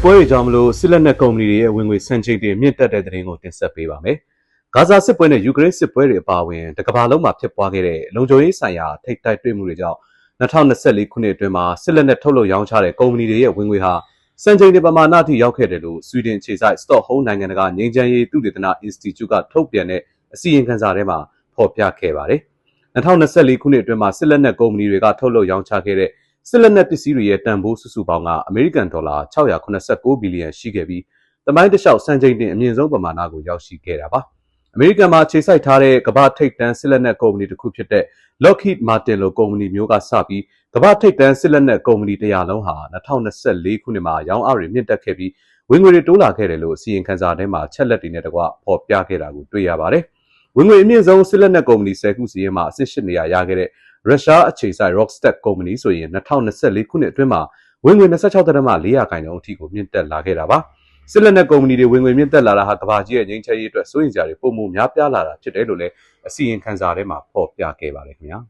ပွဲတွေကြောင့်မလို့စစ်လက်နက်ကုမ္ပဏီတွေရဲ့ဝင်ငွေစံချိန်တင်မြင့်တက်တဲ့သတင်းကိုတင်ဆက်ပေးပါမယ်။ဂါဇာစစ်ပွဲနဲ့ယူကရိန်းစစ်ပွဲတွေအပါအဝင်တကမ္ဘာလုံးမှာဖြစ်ပွားခဲ့တဲ့လုံခြုံရေးဆိုင်ရာထိပ်တိုက်တွေ့မှုတွေကြောင့်2024ခုနှစ်အတွင်းမှာစစ်လက်နက်ထုတ်လုပ်ရောင်းချတဲ့ကုမ္ပဏီတွေရဲ့ဝင်ငွေဟာစံချိန်တင်ပမာဏအထိရောက်ခဲ့တယ်လို့ဆွီဒင်ခြေဆိုင် Stockholm နိုင်ငံတကာငြိမ်းချမ်းရေးသုတေသန Institute ကထုတ်ပြန်တဲ့အစီရင်ခံစာထဲမှာဖော်ပြခဲ့ပါတယ်။2024ခုနှစ်အတွင်းမှာစစ်လက်နက်ကုမ္ပဏီတွေကထုတ်လုပ်ရောင်းချခဲ့တဲ့ စစ်လက်နက်ပစ္စည်းတွေရဲ့တန်ဖိုးစုစုပေါင်းကအမေရိကန်ဒေါ်လာ689ဘီလီယံရှိခဲ့ပြီးတမိုင်းတစ်လျှောက်စံချိန်တင်အမြင့်ဆုံးပမာဏကိုရောက်ရှိခဲ့တာပါ။အမေရိကန်မှာခြေစိုက်ထားတဲ့ကမ္ဘာထိပ်တန်းစစ်လက်နက်ကုမ္ပဏီတစ်ခုဖြစ်တဲ့ Lockheed Martin လိုကုမ္ပဏီမျိုးကစပြီးကမ္ဘာထိပ်တန်းစစ်လက်နက်ကုမ္ပဏီ100လုံးဟာ2024ခုနှစ်မှာရောင်းအားတွေမြင့်တက်ခဲ့ပြီးဝင်ငွေတွေတိုးလာခဲ့တယ်လို့အစီရင်ခံစာထဲမှာချက်လက်တွေနဲ့တကွဖော်ပြခဲ့တာကိုတွေ့ရပါတယ်။ဝင်ငွေအမြင့်ဆုံးစစ်လက်နက်ကုမ္ပဏီ10ခုစီးရင်မှာအဆင့်8နေရာရခဲ့တဲ့ ရုရှားအခြေစိုက် Rockstep ကုမ္ပဏီဆိုရင်2024ခုနှစ်အတွင်းမှာဝင်ငွေ26.4ရာခိုင်နှုန်းအထိကိုမြင့်တက်လာခဲ့တာပါစစ်လက်နက်ကုမ္ပဏီတွေဝင်ငွေမြင့်တက်လာတာဟာကမ္ဘာကြီးရဲ့ငြိမ်းချမ်းရေးအတွက်စိုးရိမ်စရာတွေပုံမှုများပြားလာတာဖြစ်တယ်လို့လည်းအစီရင်ခံစာထဲမှာဖော်ပြခဲ့ပါတယ်ခင်ဗျာ